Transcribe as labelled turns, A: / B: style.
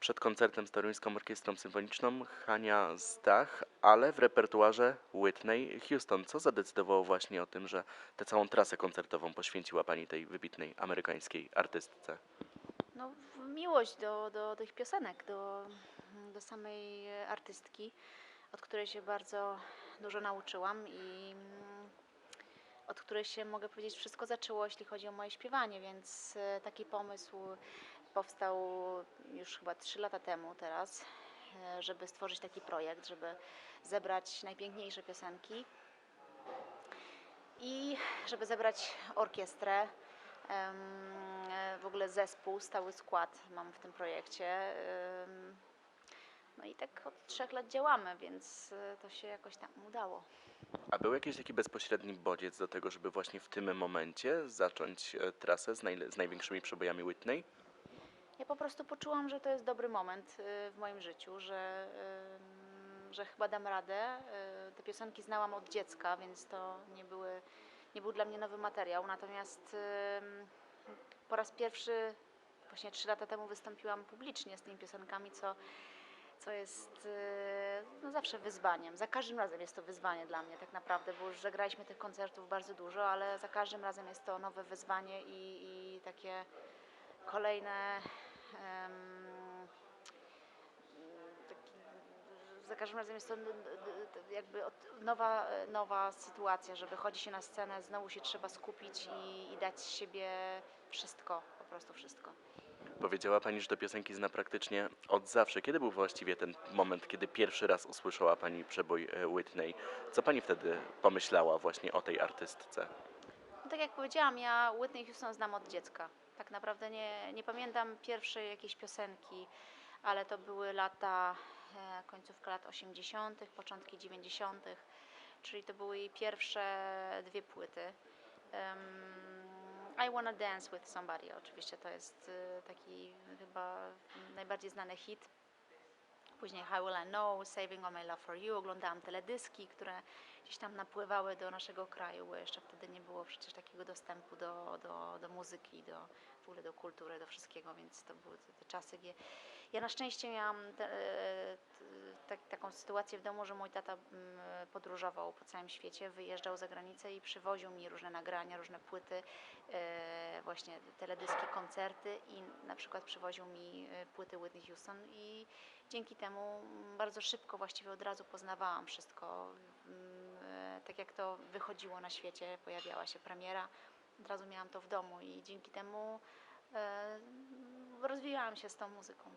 A: Przed koncertem z Toruńską Orkiestrą Symfoniczną Hania Zdach, ale w repertuarze Whitney Houston. Co zadecydowało właśnie o tym, że tę całą trasę koncertową poświęciła Pani tej wybitnej amerykańskiej artystce?
B: No, miłość do, do tych piosenek, do, do samej artystki, od której się bardzo dużo nauczyłam i mm, od której się, mogę powiedzieć, wszystko zaczęło, jeśli chodzi o moje śpiewanie, więc e, taki pomysł powstał już chyba 3 lata temu teraz, e, żeby stworzyć taki projekt, żeby zebrać najpiękniejsze piosenki i żeby zebrać orkiestrę, w ogóle zespół, stały skład mam w tym projekcie. No i tak od trzech lat działamy, więc e, to się jakoś tam udało.
A: A był jakiś taki bezpośredni bodziec do tego, żeby właśnie w tym momencie zacząć e, trasę z, najle- z największymi przebojami Whitney?
B: Ja po prostu poczułam, że to jest dobry moment y, w moim życiu, że, że chyba dam radę. Y, Te piosenki znałam od dziecka, więc to nie, były, nie był dla mnie nowy materiał. Natomiast po raz pierwszy, właśnie trzy lata temu, wystąpiłam publicznie z tymi piosenkami, co, co jest y, no, zawsze wyzwaniem. Za każdym razem jest to wyzwanie dla mnie, tak naprawdę, bo już zagraliśmy tych koncertów bardzo dużo, ale za każdym razem jest to nowe wyzwanie i, i takie kolejne taki, za każdym razem jest to jakby nowa, nowa sytuacja, że wychodzi się na scenę, znowu się trzeba skupić i, i dać z siebie wszystko, po prostu wszystko.
A: Powiedziała Pani, że te piosenki zna praktycznie od zawsze. Kiedy był właściwie ten moment, kiedy pierwszy raz usłyszała Pani przebój e, Whitney? Co Pani wtedy pomyślała właśnie o tej artystce?
B: No tak jak powiedziałam, ja Whitney Houston znam od dziecka. Tak naprawdę nie, nie pamiętam pierwszej jakiejś piosenki, ale to były lata, e, końcówka lat 80., początki 90., czyli to były jej pierwsze dwie płyty. Em, I Wanna Dance with Somebody, oczywiście to jest e, taki chyba najbardziej znany hit. Później How Will I Know, Saving All My Love For You. Oglądałam teledyski, które gdzieś tam napływały do naszego kraju, bo jeszcze wtedy nie było przecież takiego dostępu do, do, do muzyki, do, w ogóle do kultury, do wszystkiego, więc to były te, te czasy, gdzie ja na szczęście miałam te, e, t- tak, taką sytuację w domu, że mój tata mm, podróżował po całym świecie, wyjeżdżał za granicę i przywoził mi różne nagrania, różne płyty, e, właśnie teledyski, koncerty i na przykład przywoził mi e, płyty Whitney Houston i dzięki temu bardzo szybko, właściwie od razu poznawałam wszystko. mm, e, Tak jak to wychodziło na świecie, pojawiała się premiera, od razu miałam to w domu i dzięki temu e, rozwijałam się z tą muzyką.